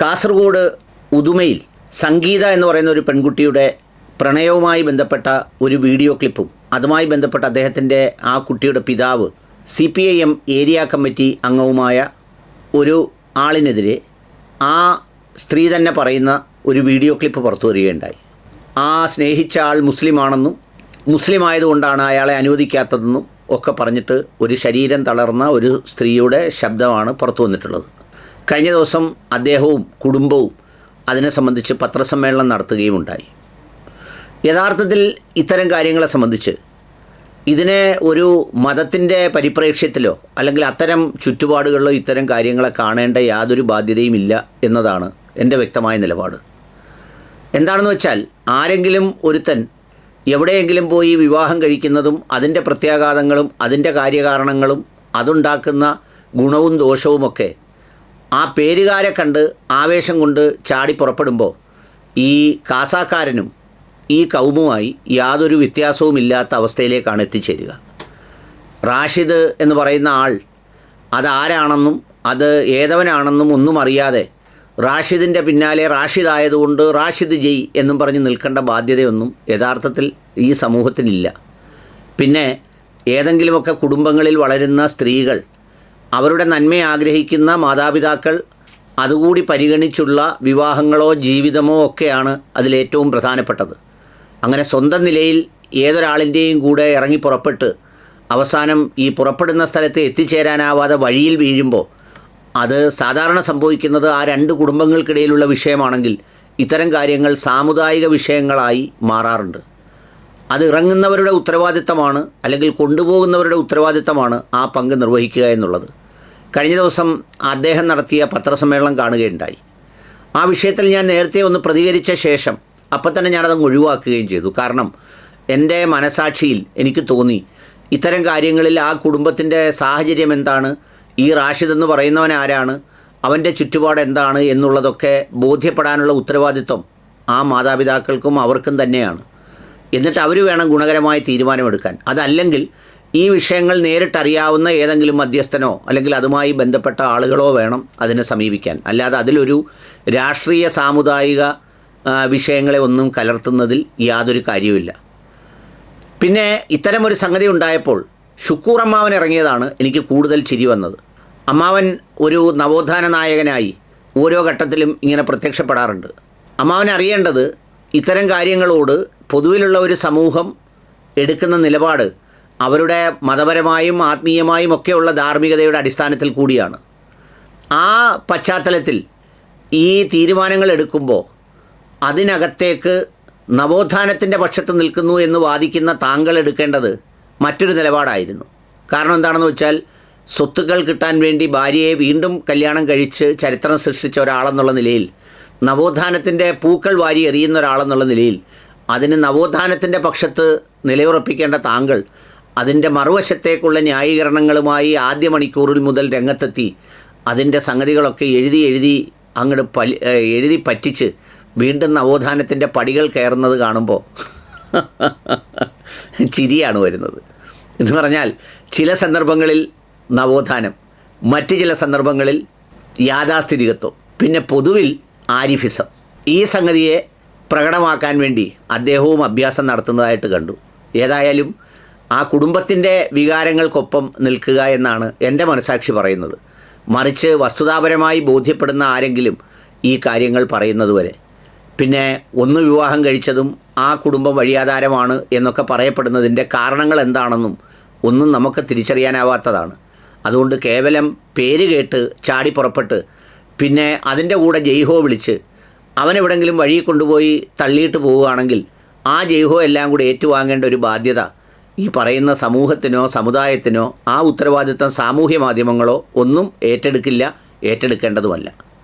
കാസർഗോഡ് ഉദുമയിൽ സംഗീത എന്ന് പറയുന്ന ഒരു പെൺകുട്ടിയുടെ പ്രണയവുമായി ബന്ധപ്പെട്ട ഒരു വീഡിയോ ക്ലിപ്പും അതുമായി ബന്ധപ്പെട്ട അദ്ദേഹത്തിന്റെ ആ കുട്ടിയുടെ പിതാവ് C P I M area committee അംഗവുമായ ഒരു ആളിനെതിരെ ആ സ്ത്രീ തന്നെ പറയുന്ന ഒരു വീഡിയോ ക്ലിപ്പ് പുറത്തു വരികയുണ്ടായി. ആ സ്നേഹിച്ച ആൾ മുസ്ലിമാണെന്നും മുസ്ലിം ആയതുകൊണ്ടാണ് അയാളെ അനുവദിക്കാത്തതെന്നും ഒക്കെ പറഞ്ഞിട്ട് ഒരു ശരീരം തളർന്ന ഒരു സ്ത്രീയുടെ ശബ്ദമാണ് പുറത്തു വന്നിട്ടുള്ളത്. കഴിഞ്ഞ ദിവസം അദ്ദേഹവും കുടുംബവും അതിനെ സംബന്ധിച്ച് പത്രസമ്മേളനം നടത്തുകയും ഉണ്ടായി യഥാർത്ഥത്തിൽ ഇത്തരം കാര്യങ്ങളെ സംബന്ധിച്ച് ഇതിനെ ഒരു മതത്തിന്റെ പരിപ്രേക്ഷ്യത്തിലോ അല്ലെങ്കിൽ അത്തരം ചുറ്റുപാടുകളിലോ ഇത്തരം കാര്യങ്ങളെ കാണേണ്ട യാതൊരു ബാധ്യതയും ഇല്ല എന്നതാണ് എന്റെ വ്യക്തമായ നിലപാട്. എന്താണെന്ന് വെച്ചാൽ ആരെങ്കിലും ഒരുത്തൻ എവിടെയെങ്കിലും പോയി വിവാഹം കഴിക്കുന്നതും അതിന്റെ പ്രത്യാഘാതങ്ങളും അതിന്റെ കാര്യകാരണങ്ങളും അതുണ്ടാക്കുന്ന ഗുണവും ദോഷവുമൊക്കെ ആ പേരുകാരെ കണ്ട് ആവേശം കൊണ്ട് ചാടി പുറപ്പെടുമ്പോൾ ഈ കാസാക്കാരനും ഈ കൗമുമായി യാതൊരു വ്യത്യാസവുമില്ലാത്ത അവസ്ഥയിലേക്കാണ് എത്തിച്ചേരുക. റാഷിദ് എന്ന് പറയുന്ന ആൾ അതാരാണെന്നും അത് ഏതവനാണെന്നും ഒന്നും അറിയാതെ റാഷിദിന്റെ പിന്നാലെ റാഷിദ് ആയതുകൊണ്ട് റാഷിദ് ജയ് എന്നും പറഞ്ഞ് നിൽക്കേണ്ട ബാധ്യതയൊന്നും യഥാർത്ഥത്തിൽ ഈ സമൂഹത്തിനില്ല പിന്നെ ഏതെങ്കിലുമൊക്കെ കുടുംബങ്ങളിൽ വളരുന്ന സ്ത്രീകൾ അവരുടെ നന്മ ആഗ്രഹിക്കുന്ന മാതാപിതാക്കൾ അതുകൂടി പരിഗണിച്ചുള്ള വിവാഹങ്ങളോ ജീവിതമോ ഒക്കെയാണ് അതിലേറ്റവും പ്രധാനപ്പെട്ടത്. അങ്ങനെ സ്വന്തം നിലയിൽ ഏതൊരാളിന്റെയും കൂടെ ഇറങ്ങി പുറപ്പെട്ട് അവസാനം ഈ പുറപ്പെടുന്ന സ്ഥലത്ത് എത്തിച്ചേരാനാവാതെ വഴിയിൽ വീഴുമ്പോൾ അത് സാധാരണ സംഭവിക്കുന്നത് ആ രണ്ട് കുടുംബങ്ങൾക്കിടയിലുള്ള വിഷയമാണെങ്കിൽ ഇത്തരം കാര്യങ്ങൾ സാമുദായിക വിഷയങ്ങളായി മാറാറുണ്ട്. അത് ഇറങ്ങുന്നവരുടെ ഉത്തരവാദിത്തമാണ് അല്ലെങ്കിൽ കൊണ്ടുപോകുന്നവരുടെ ഉത്തരവാദിത്തമാണ് ആ പങ്ക് നിർവഹിക്കുക എന്നുള്ളത്. കഴിഞ്ഞ ദിവസം അദ്ദേഹം നടത്തിയ പത്രസമ്മേളനം കാണുകയുണ്ടായി. ആ വിഷയത്തിൽ ഞാൻ നേരത്തെ ഒന്ന് പ്രതികരിച്ച ശേഷം അപ്പം തന്നെ ഞാനതങ്ങ് ഒഴിവാക്കുകയും ചെയ്തു. കാരണം എന്റെ മനസാക്ഷിയിൽ എനിക്ക് തോന്നി ഇത്തരം കാര്യങ്ങളിൽ ആ കുടുംബത്തിന്റെ സാഹചര്യം എന്താണ്? ഈ റാഷിദ് എന്ന് പറയുന്നവൻ ആരാണ്? അവന്റെ ചുറ്റുപാട് എന്താണ്? എന്നുള്ളതൊക്കെ ബോധ്യപ്പെടാനുള്ള ഉത്തരവാദിത്വം ആ മാതാപിതാക്കൾക്കും അവർക്കും തന്നെയാണ്. എന്നിട്ട് അവർ വേണം ഗുണകരമായ തീരുമാനമെടുക്കാൻ. അതല്ലെങ്കിൽ ഈ വിഷയങ്ങൾ നേരിട്ടറിയാവുന്ന ഏതെങ്കിലും മധ്യസ്ഥനോ അല്ലെങ്കിൽ അതുമായി ബന്ധപ്പെട്ട ആളുകളോ വേണം അതിനെ സമീപിക്കാൻ. അല്ലാതെ അതിലൊരു രാഷ്ട്രീയ സാമുദായിക വിഷയങ്ങളെ ഒന്നും കലർത്തുന്നതിൽ യാതൊരു കാര്യവുമില്ല. പിന്നെ ഇത്തരമൊരു സംഗതി ഉണ്ടായപ്പോൾ ഷുക്കൂർ അമ്മാവൻ ഇറങ്ങിയതാണ് എനിക്ക് കൂടുതൽ ചിരി വന്നത്. അമ്മാവൻ ഒരു നവോത്ഥാന നായകനായി ഓരോ ഘട്ടത്തിലും ഇങ്ങനെ പ്രത്യക്ഷപ്പെടാറുണ്ട്. അമ്മാവൻ അറിയേണ്ടത് ഇത്തരം കാര്യങ്ങളോട് പൊതുവിലുള്ള ഒരു സമൂഹം എടുക്കുന്ന നിലപാട് അവരുടെ മതപരമായും ആത്മീയമായും ഒക്കെയുള്ള ധാർമ്മികതയുടെ അടിസ്ഥാനത്തിൽ കൂടിയാണ്. ആ പശ്ചാത്തലത്തിൽ ഈ തീരുമാനങ്ങൾ എടുക്കുമ്പോൾ അതിനകത്തേക്ക് നവോത്ഥാനത്തിന്റെ പക്ഷത്ത് നിൽക്കുന്നു എന്ന് വാദിക്കുന്ന താങ്കൾ എടുക്കേണ്ടത് മറ്റൊരു നിലപാടായിരുന്നു. കാരണം എന്താണെന്ന് വെച്ചാൽ സ്വത്തുക്കൾ കിട്ടാൻ വേണ്ടി ഭാര്യയെ വീണ്ടും കല്യാണം കഴിച്ച് ചരിത്രം സൃഷ്ടിച്ച ഒരാളെന്നുള്ള നിലയിൽ നവോത്ഥാനത്തിന്റെ പൂക്കൾ വാരി എറിയുന്ന ഒരാളെന്നുള്ള നിലയിൽ അതിന് നവോത്ഥാനത്തിന്റെ പക്ഷത്ത് നിലയുറപ്പിക്കേണ്ട താങ്കൾ അതിന്റെ മറുവശത്തേക്കുള്ള ന്യായീകരണങ്ങളുമായി ആദ്യ മണിക്കൂറിൽ മുതൽ രംഗത്തെത്തി. അതിന്റെ സംഗതികളൊക്കെ എഴുതി എഴുതി അങ്ങോട്ട് പലി എഴുതി പറ്റിച്ച് വീണ്ടും നവോത്ഥാനത്തിന്റെ പടികൾ കയറുന്നത് കാണുമ്പോൾ ചിരിയാണ് വരുന്നത്. എന്ന് പറഞ്ഞാൽ ചില സന്ദർഭങ്ങളിൽ നവോത്ഥാനം മറ്റ് ചില സന്ദർഭങ്ങളിൽ യാഥാസ്ഥിതികത്വം പിന്നെ പൊതുവിൽ ആരിഫിസം. ഈ സംഗതിയെ പ്രകടമാക്കാൻ വേണ്ടി അദ്ദേഹവും അഭ്യാസം നടത്തുന്നതായിട്ട് കണ്ടു. ഏതായാലും ആ കുടുംബത്തിന്റെ വികാരങ്ങൾക്കൊപ്പം നിൽക്കുക എന്നാണ് എന്റെ മനസാക്ഷി പറയുന്നത്. മറിച്ച് വസ്തുതാപരമായി ബോധ്യപ്പെടുന്ന ആരെങ്കിലും ഈ കാര്യങ്ങൾ പറയുന്നത് വരെ. പിന്നെ ഒന്ന് വിവാഹം കഴിച്ചതും ആ കുടുംബം വഴിയാധാരമാണ് എന്നൊക്കെ പറയപ്പെടുന്നതിന്റെ കാരണങ്ങൾ എന്താണെന്നും ഒന്നും നമുക്ക് തിരിച്ചറിയാനാവാത്തതാണ്. അതുകൊണ്ട് കേവലം പേര് കേട്ട് ചാടി പുറപ്പെട്ട് പിന്നെ അതിന്റെ കൂടെ ജയ്ഹോ വിളിച്ച് അവനെവിടെങ്കിലും വഴി കൊണ്ടുപോയി തള്ളിയിട്ട് പോവുകയാണെങ്കിൽ ആ ജയ്ഹോ എല്ലാം കൂടി ഏറ്റുവാങ്ങേണ്ട ഒരു ബാധ്യത ഈ പറയുന്ന സമൂഹത്തിനോ സമുദായത്തിനോ ആ ഉത്തരവാദിത്തം സാമൂഹ്യ മാധ്യമങ്ങളോ ഒന്നും ഏറ്റെടുക്കില്ല ഏറ്റെടുക്കേണ്ടതുമല്ല.